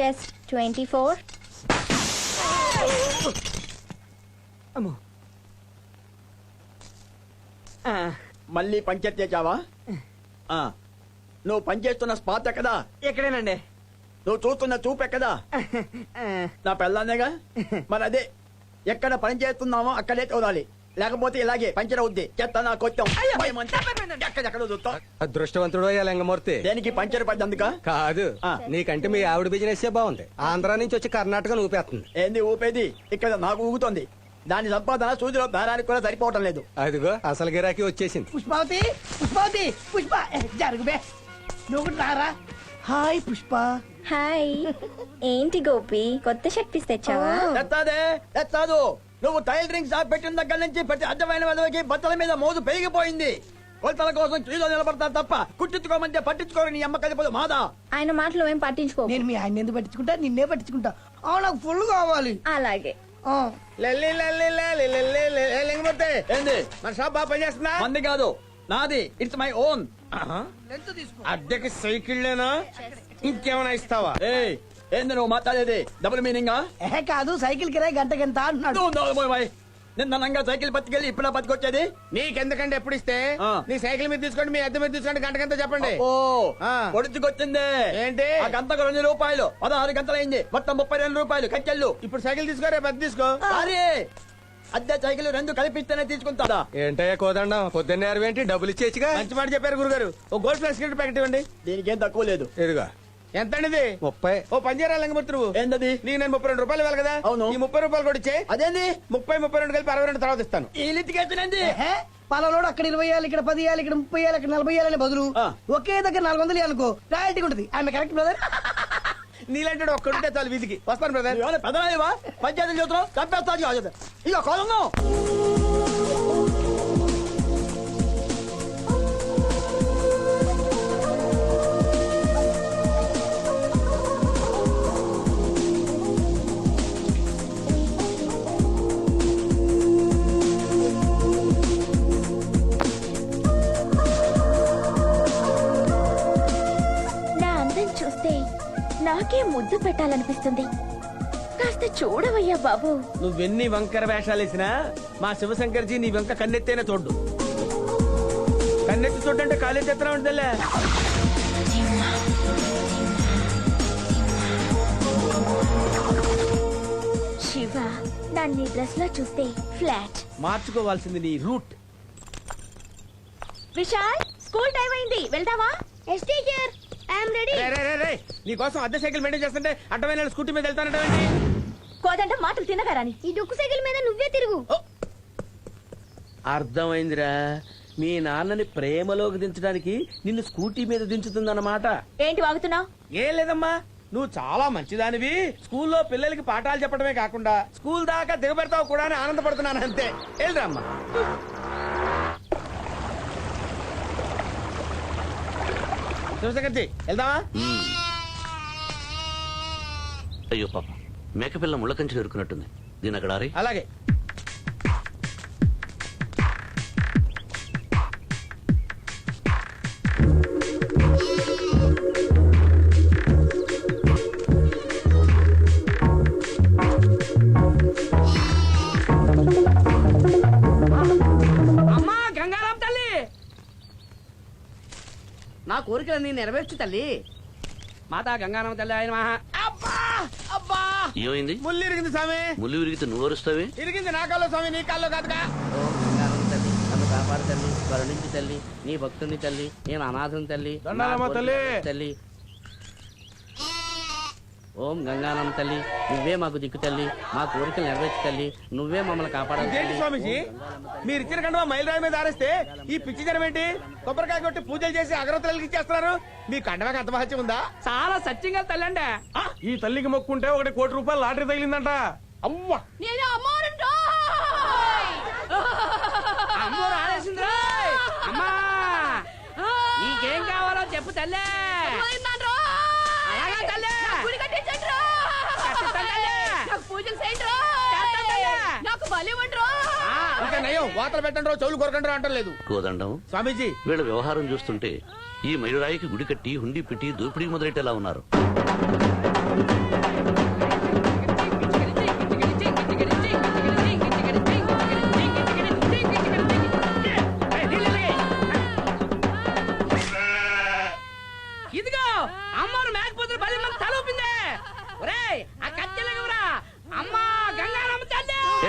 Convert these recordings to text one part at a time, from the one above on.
Chest twenty four అమ్మో మళ్ళీ పంచాయతీ చేసావా ఆ, నువ్వు పనిచేస్తున్న స్పాట్ ఎక్కదా ఇక్కడేనండి నువ్వు చూస్తున్న చూపు ఎక్కదా నా పెళ్ళానేగా మరి అదే ఎక్కడ పని చేస్తున్నామో అక్కడే చూడాలి. లేకపోతే ఇలాగే పంచర్ అవుద్ది. చెత్త నా కొత్తం. ఎక్కడెక్కడ చూస్తాం అదృష్టవంతుడు అయ్యా లింగమూర్తి. దేనికి పంచర్ పడ్డందుక? కాదు. ఆ. నీకంటే మీ ఆవిడ బిజినెస్ బాగుంది. ఆంధ్ర నుంచి వచ్చి కర్ణాటక ఊపేస్తుంది ఏంది ఊపేది? ఇక్కడ నాకు ఊగుతోంది. దాని సంపాదన సూదిలో దారానికి కూడా సరిపోవటం లేదు. అదిగో అసలు గిరాకీ వచ్చేసింది. పుష్పావతి పుష్పావతి పుష్ప. ఏ, జరుగుబే నువ్వు కూడా రారా? హాయ్ పుష్ప. హాయ్. ఏంటి గోపి? కొత్త షర్ట్ పీస్ తెచ్చావా? తెస్తాదే తెస్తాదు నువ్వు టైలరింగ్ షాప్ పెట్టిన దగ్గర నుంచి ప్రతి అడ్డమైన వాళ్ళకి బట్టల మీద మోజు పెరిగిపోయింది. కొలతల కోసం క్యూలో నిలబడతారు తప్ప కుట్టించుకోమంటే పట్టించుకోరు నీ అమ్మ కలిపోదు మాదా ఆయన మాటలు ఏం పట్టించుకో. నేను మీ ఆయన ఎందుకు పట్టించుకుంటా? నిన్నే పట్టించుకుంటా. ఆ నాకు ఫుల్ కావాలి. అలాగే. ఆ, లల్లి లల్లి లల్లి లల్లి లల్లి లింగమూర్తి? ఏంది? మన షాప్ బాగా పనిచేస్తుందా? మంది కాదు. నాది. ఇట్స్ మై ఓన్ లెంత్ తీసుకో. అద్దెకి సైకిళ్ళేనా? ఇంకేమైనా ఇస్తావా? ఏయ్ ఏంది నువ్వు మాట్లాడేది? డబుల్ మీనింగా ఏ కాదు సైకిల్ కిరాయి గంటకెంత అంటున్నాడు. నిన్న నంగా సైకిల్ పట్టుకెళ్ళి ఇప్పుడు పట్టుకొచ్చేది నీకెందుకంటే ఎప్పుడు ఇస్తే. నీ సైకిల్ మీద తీసుకోండి మీ అద్దె మీద తీసుకోండి గంటకంతా చెప్పండి. ఓ ఆ. పొడుచుకొచ్చింది. ఏంటి? ఆ గంటకు రెండు రూపాయలు పదహారు గంటలైంది. మొత్తం ముప్పై రెండు రూపాయలు కట్టెళ్ళు. ఇప్పుడు సైకిల్ తీసుకో రేపు అద్దె తీసుకో అరే అద్దె సైకిల్ రెండు కలిపిస్తేనే తీసుకుంటారా ఏంటయ్యా కోదండం? పొద్దున్నే అరవేంటి డబ్బులు ఇచ్చేచ్చుగా మంచి మాట చెప్పారు గురుగారు. ఓ గోల్డ్ ప్లస్ సిగరెట్ ప్యాకెట్ ఇవ్వండి. దీనికేం తక్కువ లేదు. ఇదిగో. ఎంత అండి ఇది ముప్పై. ఓ పంజారా లింగమూర్తి నువ్వు. ఏందది? నీకు నేను ముప్పై రెండు రూపాయలు ఇవ్వాలి కదా? అవును. ఈ ముప్పై రూపాయలు కూడా ఇచ్చే. అదేంది? ముప్పై ముప్పై రెండు కలిపి అరవై రెండు తర్వాత ఇస్తాను. ఈ పలాలోడు అక్కడ ఇరవై వేయాలి ఇక్కడ పది వేయాలి ఇక్కడ ముప్పై వేయాలి ఇక్కడ నలభై వేయాలని బదులు. ఒకే దగ్గర నాలుగు వందలు అనుకో రాయల్టీ ఉంటుంది. ఆమె కరెక్ట్ బ్రదర్ నీలాంటి ఒక్కడుంటే చాలు వీధికి. వస్తాను బ్రదర్ పెద్దవా పంచాయతీ చూస్తున్నావు? చంపేస్తా ఇక కాలంలో చూస్తే నాకే ముద్దు పెట్టాలనిపిస్తుంది. కాస్త చూడవయ్యా బాబు. నువ్వెన్ని వంకర వేషాలు వేసినా మా శివశంకర్జీ నీ వంక కన్నెత్తేనే చూడ్డు కన్నెత్తి చూడంటే కాలేజ్ ఎత్తనా ఉంటుందిలే శివ నన్ను డ్రెస్లో చూస్తే ఫ్లాట్. మార్చుకోవాల్సింది నీ రూట్. విశాల్ స్కూల్ టైం అయింది. వెళ్తావా? ఎస్ టీచర్ ఐఎమ్ రెడీ రే, రే, రే, రే. నీ కోసం అద్దె సైకిల్ మెయింటైన్ చేస్తుంటే అడ్డమైన స్కూటీ మీద వెళ్తానంటే కోదంట మాటలు తినగారని ఈ డొక్కు సైకిల్ మీద నువ్వే తిరుగు. అర్థమైందిరా. మీ నాన్నని ప్రేమలోకి దించడానికి నిన్ను స్కూటీ మీద దించుతుందన్నమాట. ఏంటి వాగుతున్నావు? ఏం లేదమ్మా. నువ్వు చాలా మంచిదానివి. స్కూల్లో పిల్లలకి పాఠాలు చెప్పడమే కాకుండా స్కూల్ దాకా దిగబెడతావు కూడా అని ఆనందపడుతున్నాను అంతే. శివశంకర్జీ వెళ్దామా? అయ్యో పాప. మేకపిల్ల ముళ్ళకంచెలు ఎరుకున్నట్టుంది దీని అక్కడ అలాగే. కోరికలన్నీ నెరవేర్చు తల్లి. మాతా గంగారాం తల్లి ఆయన మహా. అబ్బా! అబ్బా! ఏమైంది? ముళ్ళు ఇరిగింది స్వామి. ముళ్ళు విరిగితే నువ్వు అరుస్తావే ఇరిగింది నా కాల్లో స్వామి నీ కాల్లో కాదుగా. తల్లి నన్ను కాపాడు తల్లి కరుణించి తల్లి నీ భక్తుని తల్లి నేను అనాథం తల్లి దండాలమ్మ తల్లి. తల్లి ఓం గంగానం తల్లి నువ్వే మాకు దిక్కు తల్లి మా కోరికలు నెరవేర్చు తల్లి నువ్వే మమ్మల్ని కాపాడాలి. స్వామీజీ? మీరు ఇచ్చిన కండువా మైలురాయి మీద ఆరేస్తే ఈ పిచ్చి జనం ఏంటి? కొబ్బరికాయ కొట్టి పూజలు చేసి అగరవతలకి ఇచ్చేస్తున్నారు. మీ కండవాకి అంత మహత్యం ఉందా? చాలా సత్యంగా తల్లి అండి ఈ తల్లికి మొక్కుంటే ఒకటి కోటి రూపాయలు లాటరీ తగిలిందంట. అవ్వ అమ్మో రోయ్. అమ్మా! నీకేం కావాలో చెప్పు తల్లే అలాగా తల్లే కట్టిస్తాను తల్లే. చేస్తాను తల్లే. ఆ, ఇంకా నయం వాతలు పెట్టండి చెవులు కొరకండి అంటలేదు కోదండం? స్వామీజీ. వీళ్ళ వ్యవహారం చూస్తుంటే ఈ మయూరాయికి గుడి కట్టి హుండీ పెట్టి దోపిడీ మొదలెట్టేలా ఉన్నారు.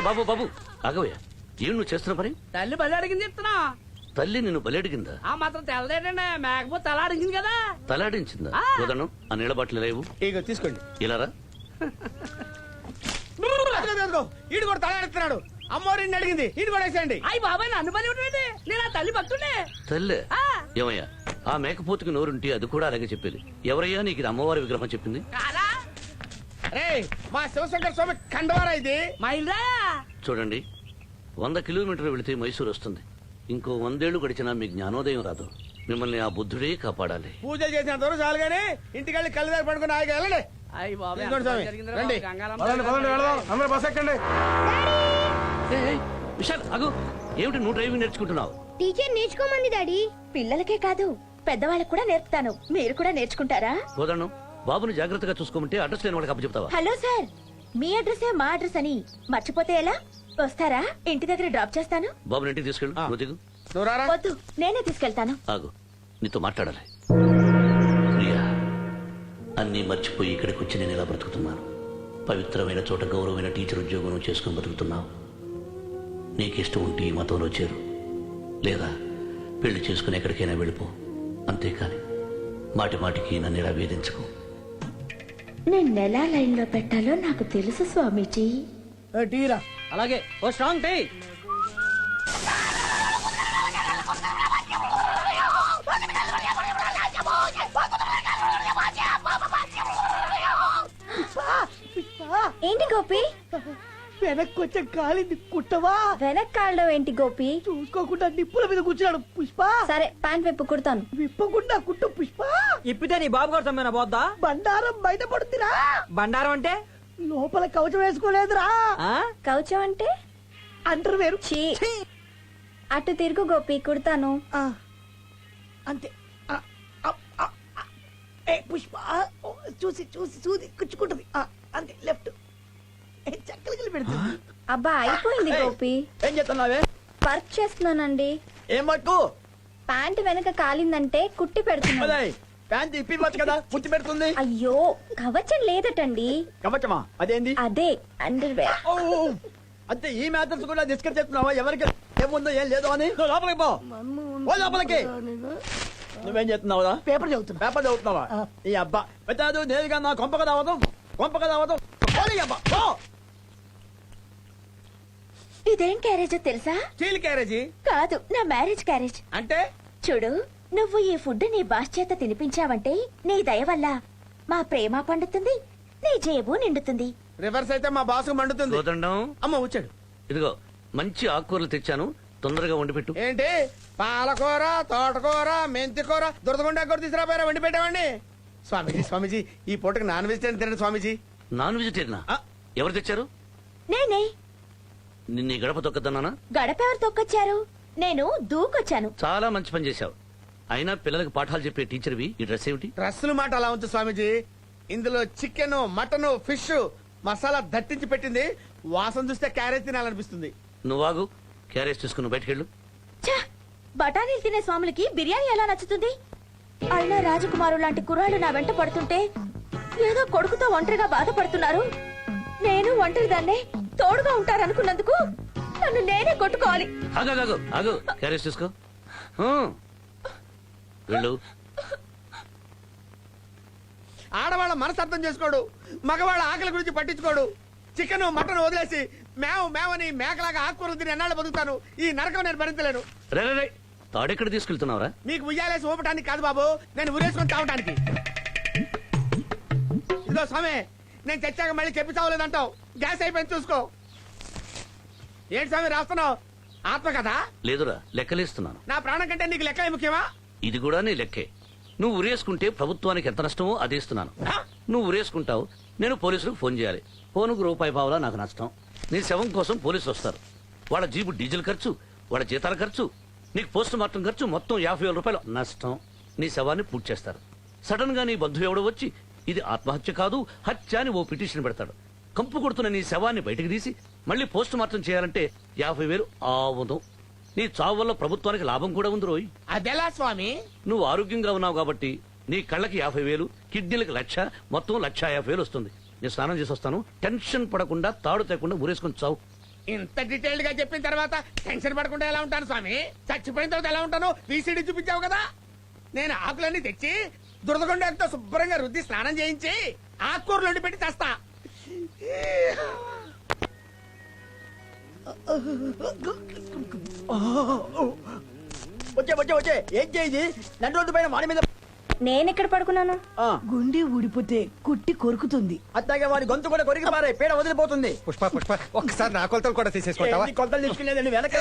బాబు బాబు. ఆగవయ్యా. ఏం నువ్వు చేస్తున్న పని తల్లి బలి అడిగింది చెప్తున్నా. తల్లి నిన్ను బలెడిగిందా ఆ మాత్రం తెల్లదేటండి. మేకపోతే తల అడిగింది కదా. తలాడించిందా ఆ. కుదను ఆ నీళ్ళ బాటిల్ లేవు ఇగో తీసుకోండి. ఇలా రా. అదిగో, అదిగో, ఈడు కూడా తలాడుతున్నాడు అమ్మోరిని అడిగింది. ఈడు కూడా వేసేయండి. అయ్యి బాబాయ్ నన్ను బలి ఉంటుంది నేను ఆ తల్లి భక్తుడే తల్లే. ఆ. ఏమయ్యా? ఆ మేకపోతుకి నోరుంటే అది కూడా అలాగే చెప్పేది. ఎవరయ్యా నీకు ఇది అమ్మవారి విగ్రహం చెప్పింది? కాదా? రే మా శివశంకర స్వామి కండవారా ఇది? మైల్రా చూడండి వంద కిలోమీటర్లు వెళితే మైసూరు వస్తుంది. ఇంకో వందేళ్ళు గడిచినా మీ జ్ఞానోదయం రాదు. మిమ్మల్ని ఆ బుద్ధుడే కాపాడాలి. పూజలు చేసిన దూరం చాలు కానీ ఇంటికి వెళ్ళి కళ్ళు దారి పడుకుని ఆగి వెళ్ళండి. అయ్యి బాబాయ్ ఇదిగోండి స్వామి, జరిగిందిరా రండి. బాబు, గంగారమ్మ పదండి పదండి వెళదాం. అందరూ బస్ ఎక్కండి. ఏయ్, ఏయ్, విశాల్ అగు ఏమిటి నువ్వు డ్రైవింగ్ నేర్చుకుంటున్నావు? టీచర్ నేర్చుకోమంది డాడీ. పిల్లలకే కాదు పెద్దవాళ్ళకు కూడా నేర్పుతాను. మీరు కూడా నేర్చుకుంటారా? కోదన్ను బాబుని జాగ్రత్తగా చూసుకోమంటే అడ్రస్ లేని వాళ్ళకి అప్పచెప్తావా? Hello sir. మీ అడ్రస్ మా అడ్రస్ అని మర్చిపోతే ఎలా? వస్తారా? ఇంటి దగ్గర డ్రాప్ చేస్తాను? బాబుని ఇంటికి తీసుకెళ్ళు. ఆ. నువ్వు దిగు. నువ్వు రారా? వద్దు. నేనే తీసుకెళ్తాను. ఆగు. నీతో మాట్లాడాలి. ప్రియా అన్నీ మర్చిపోయి ఇక్కడికి వచ్చి నేను ఇలా బ్రతుకుతున్నాను? పవిత్రమైన చోట గౌరవమైన టీచర్ ఉద్యోగం నువ్వు చేసుకుని బతుకుతున్నావు నీకు ఇష్టం ఉంటే ఈ మతంలో చేరు. లేదా పెళ్ళి చేసుకుని ఎక్కడికైనా వెళ్ళిపో. అంతేకాని మాటి మాటికి నన్ను ఇలా వేధించకు? నేను ఎలా లైన్లో పెట్టాలో నాకు తెలుసు స్వామీజీ. టీరా. అలాగే ఓ స్ట్రాంగ్ టీ. ఏంటి గోపి? వెనక్కి వచ్చే కాలింది కుట్టవా? వెనక్కాళ్ళలో ఏంటి గోపి? చూసుకోకుండా నిప్పుల మీద కూర్చున్నాడు పుష్ప. సరే ప్యాంట్ వైపు కుడతాను. విప్పకుండా కుట్టు పుష్ప. ఇప్పితే నీ బాబు గారు సమ్మెన పోద్దా? బండారం బయటపడుతురా. బండారం అంటే? లోపల కవచం వేసుకోలేదురా. ఆ? కౌచం అంటే? అంటారు వేరు. చీ అటు తిరుగు గోపి కుడతాను. ఆ, అంతే. ఆ, ఆ, ఆ, ఆ. ఏ పుష్ప ఓ, చూసి చూసి చూసి కుచ్చుకుంటది. ఆ, అంతే లెఫ్ట్. చక్కలు పెడుతుంది? అబ్బా అయిపోయింది గోపి. ఏం చేస్తున్నావే? వర్క్ చేస్తున్నానండి. ఏం వర్కు? ప్యాంట్ వెనక కాలిందంటే కుట్టి పెడుతున్నాను. అదే ప్యాంట్ ఇప్పివచ్చు కదా పుట్టి పెడుతుంది. అయ్యో కవచం లేదటండి. కవచమా? అదేంది? అదే అండర్ వేర్ అంతే ఈ మ్యాటర్స్ కూడా డిస్కస్ చేస్తున్నావా? ఎవరికి ఏముందో ఏం లేదో అని? లోపలికి పో. లోపలికి. నువ్వేం చేస్తున్నావురా? పేపర్ చదువుతున్నా. పేపర్ చదువుతున్నావా. ఈ అబ్బా. పెట్టాదు నేరుగా నా కొంపక రావడం కొంపక పోనీ అబ్బా పో. ఇదేం క్యారేజో తెలుసా? Steel carriage? కాదు నా మ్యారేజ్ క్యారేజ్. అంటే? చూడు నువ్వు ఈ ఫుడ్ నీ బాస్ చేత తినిపించావంటే నీ దయ వల్ల. మా ప్రేమ పండుతుంది నీ జేబు నిండుతుంది. రివర్స్ అయితే మా బాసు మండుతుంది. అమ్మ వచ్చాడు. ఇదిగో మంచి ఆకుకూరలు తెచ్చాను. తొందరగా వండి పెట్టు. ఏంటి? పాలకూర తోటకూర మెంతికూర దురదగుండా కూర తీసుకురాపోయారా? వండి పెట్టామండి. స్వామీజీ స్వామీజీ ఈ పూటకి నాన్ వెజిటేరియన్ తినండి స్వామీజీ. నాన్ వెజిటేరియనా? ఆ. ఎవరు తెచ్చారు? నేనే. నిన్న గడప తొక్కదన్నానా గడప ఎవరు తొక్కొచ్చారు? నేను దూకొచ్చాను. చాలా మంచి పని చేశావు. అయినా పిల్లలకు పాఠాలు చెప్పే టీచర్వి ఈ డ్రెస్ ఏమిటి? డ్రస్సుల మాట అలా ఉంచు స్వామీజీ. ఇందులో చికెన్ మటన్ ఫిష్ మసాలా దట్టించి పెట్టింది. వాసన చూస్తే క్యారేజ్ తినాలనిపిస్తుంది. నువ్వాగు క్యారేజ్ తీసుకుని బయటకెళ్ళు. ఛ! బఠానీలు తినే స్వాములకి బిర్యానీ ఎలా నచ్చుతుంది? అయినా రాజకుమారు లాంటి కుర్రాళ్ళు నా వెంట పడుతుంటే ఏదో కొడుకుతో ఒంటరిగా బాధపడుతున్నారు. నేను ఒంటరి దాన్నే తోడుగా ఉంటారనుకున్నందుకు నన్ను నేనే కొట్టుకోవాలి. ఆగు ఆగు, ఆగు ఆగు. క్యారేజ్ తీసుకో హూ. వెళ్ళు. ఆడవాళ్ళ మనసు అర్థం చేసుకోడు. మగవాళ్ళ ఆకలి గురించి పట్టించుకోడు. చికెన్ మటన్ వదిలేసి మేవు మేవని మేకలాగా ఆకుకూరలు తిని ఎన్నాళ్ళు బతుకుతాను. ఈ నరకం నేను భరించలేను. రే రే, రే తాడెక్కడ తీసుకెళ్తున్నావురా? మీకు ఉయ్యాలేసి ఊపటానికి కాదు బాబు. నేను ఉరేసుకొని తాగటానికి. ఇదిగో స్వామి నేను చచ్చాక మళ్ళీ చెప్పి చావలేదంటావు. గ్యాస్ అయిపోయింది చూసుకో. ఏంటి స్వామి రాస్తున్నావు? ఆత్మ కదా లేదురా లెక్కలేస్తున్నాను. నా ప్రాణం కంటే నీకు లెక్క ముఖ్యమా? ఇది కూడా నీ లెక్కే. నువ్వు ఉరేసుకుంటే ప్రభుత్వానికి ఎంత నష్టమో అది ఇస్తున్నాను. నువ్వు ఉరేసుకుంటావు నేను పోలీసులకు ఫోన్ చేయాలి. ఫోనుకు రూపాయి పావులా నాకు నష్టం. నీ శవం కోసం పోలీసులు వస్తారు. వాళ్ళ జీబు డీజిల్ ఖర్చు వాళ్ళ జీతాల ఖర్చు నీకు పోస్ట్ మార్టం ఖర్చు మొత్తం యాభై వేల రూపాయలు. నష్టం. నీ శవాన్ని పూర్తి చేస్తారు. సడన్గా నీ బంధువు ఎవడో వచ్చి ఇది ఆత్మహత్య కాదు హత్య అని ఓ పిటిషన్ పెడతాడు. కంపు కొడుతున్న నీ శవాన్ని బయటకు తీసి మళ్ళీ పోస్ట్ మార్టం చేయాలంటే యాభై వేలు ఆవును నీ చావు వల్ల ప్రభుత్వానికి లాభం కూడా ఉంది రోయ్. అదెలా స్వామి? నువ్వు ఆరోగ్యంగా ఉన్నావు కాబట్టి నీ కళ్ళకి యాభై వేలు కిడ్నీలకు లక్ష మొత్తం లక్ష యాభై వేలు వస్తుంది. నేను స్నానం చేసి వస్తాను. టెన్షన్ పడకుండా తాడు తేకుండా ఊరేసుకొని చావు. ఇంత డీటెయిల్డ్గా చెప్పిన తర్వాత టెన్షన్ పడకుండా ఎలా ఉంటాను స్వామి? చచ్చిపోయిన తర్వాత ఎలా ఉంటాను? వీసీడీ చూపించావు కదా? నేను ఆకులన్నీ తెచ్చి దురదగొండతో శుభ్రంగా రుద్ది స్నానం చేయించి ఆకుకూరలు వండి పెట్టి తెస్తా. వచ్చే వచ్చే వచ్చే. ఏం చేయి నన్ను రోడ్డు పైన వాడి మీద నేనెక్కడ పడుకున్నాను? ఆ, గుండె ఊడిపోతే కుట్టి కొరుకుతుంది. అట్లాగే వాడి గొంతు కూడా కొరికి పారే పేడ వదిలిపోతుంది. పుష్ప పుష్ప ఒక్కసారి నా కొలతలు కూడా తీసేసుకుంటావా? కొలతలు తీసుకునేదండి వెనక.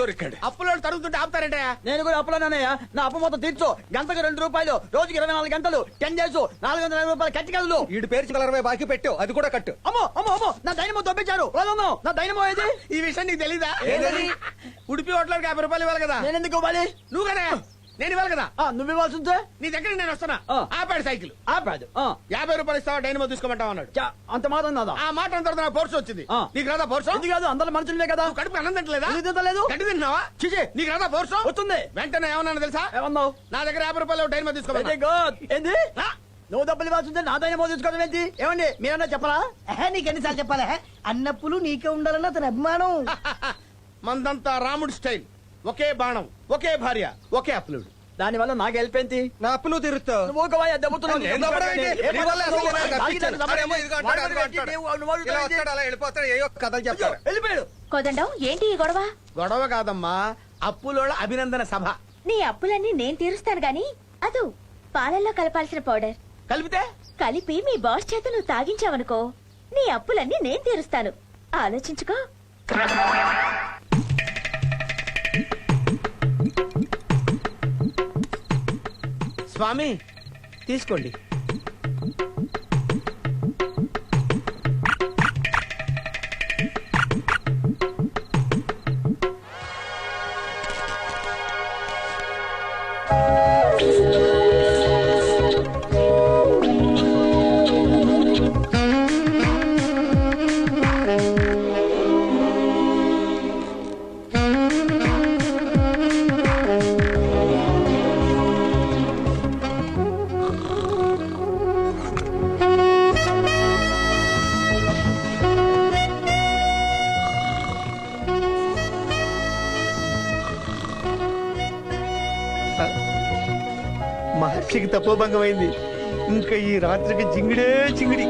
దొరికాడు. అప్పులో తరుగుతుంటే ఆపుతారంటే? నేను కూడా అప్పులోనన్నయ్య నా అప్పు మొత్తం తీర్చు. గంటకు రెండు రూపాయలు రోజుకి ఇరవై నాలుగు గంటలు టెన్ డేస్ నాలుగు వందల యాభై రూపాయలు కట్టి కదలు. ఈడు పేరు చిల్లరవై బాకీ పెట్టావు అది కూడా కట్టు. అమ్మో అమ్మో అమ్మో నా దైనమో దొబ్బించారు కోదన్నం, నా దైనమో ఏది? ఈ విషయం నీకు తెలీదా? ఉడిపి హోటల్కి యాభై రూపాయలు ఇవ్వాలి కదా. నేను ఎందుకు ఇవ్వాలి? నువ్వు కదా. నేను ఇవ్వాలి కదా. ఆ, నువ్వు ఇవ్వాల్సి ఉంటే నీ దగ్గర నేను వస్తున్నా ఆ. ఆపాడు సైకిల్. ఆపాదు ఆ, యాభై రూపాయలు ఇస్తావా? డైనమో తీసుకోమంటావు అన్నాడు. అంత మాత్రం నాదా ఆ మాట తర్వాత నా పోర్సు వచ్చింది. నీకు రాదా పోర్సు? ఇది కాదు అందరూ మనుషులే కదా. కడుపు అన్నం తింటలేదా? గడ్డి తింటున్నావా? చిచి నీకు రాదా పోర్సు? వస్తుంది. వెంటనే ఏమన్నా తెలుసా? ఏమన్నావు? నా దగ్గర యాభై రూపాయలు డైనమో ఏంది? ఆ. నువ్వు డబ్బులు ఇవ్వాల్సి ఉంటే నా దైనమో తీసుకోవడం ఏంటి? ఏమండి మీరన్నా చెప్పరా? ఎహే, నీకెన్నిసార్లు చెప్పాలా? అన్నప్పులు నీకే ఉండాలన్న అతని అభిమానం. మందంతా రాముడి స్టైల్. ఒకే బాణం ఒకే భార్య ఒకే అప్లుడు. దాని వల్ల నాకు ఏంటి? నా అప్పు నువ్వు తీరుస్తావు నువ్వు ఒక వాయి దెబ్బతున్నావు. నేను దొబ్బడం ఏంటి? ఏ వల్ల అసలు. నువ్వు- ఇలా వస్తాడు అలా వెళ్ళిపోతాడు కథలు? చెప్తాడు. వెళ్ళిపోయాడు. కోదండం ఈ గొడవ? గొడవ కాదమ్మా అప్పులోళ్ళ అభినందన సభ. నీ అప్పులన్నీ నేను తీరుస్తాను గాని అదు పాలల్లో కలపాల్సిన పౌడర్. కలిపితే? కలిపి మీ బాస్ చేత నువ్వు తాగించావనుకో నీ అప్పులన్నీ నేను తీరుస్తాను. ఆలోచించుకో. స్వామి తీసుకోండి. మహర్షికి తపోభంగమైంది. ఇంకా ఈ రాత్రికి జింగిడే జింగిడి.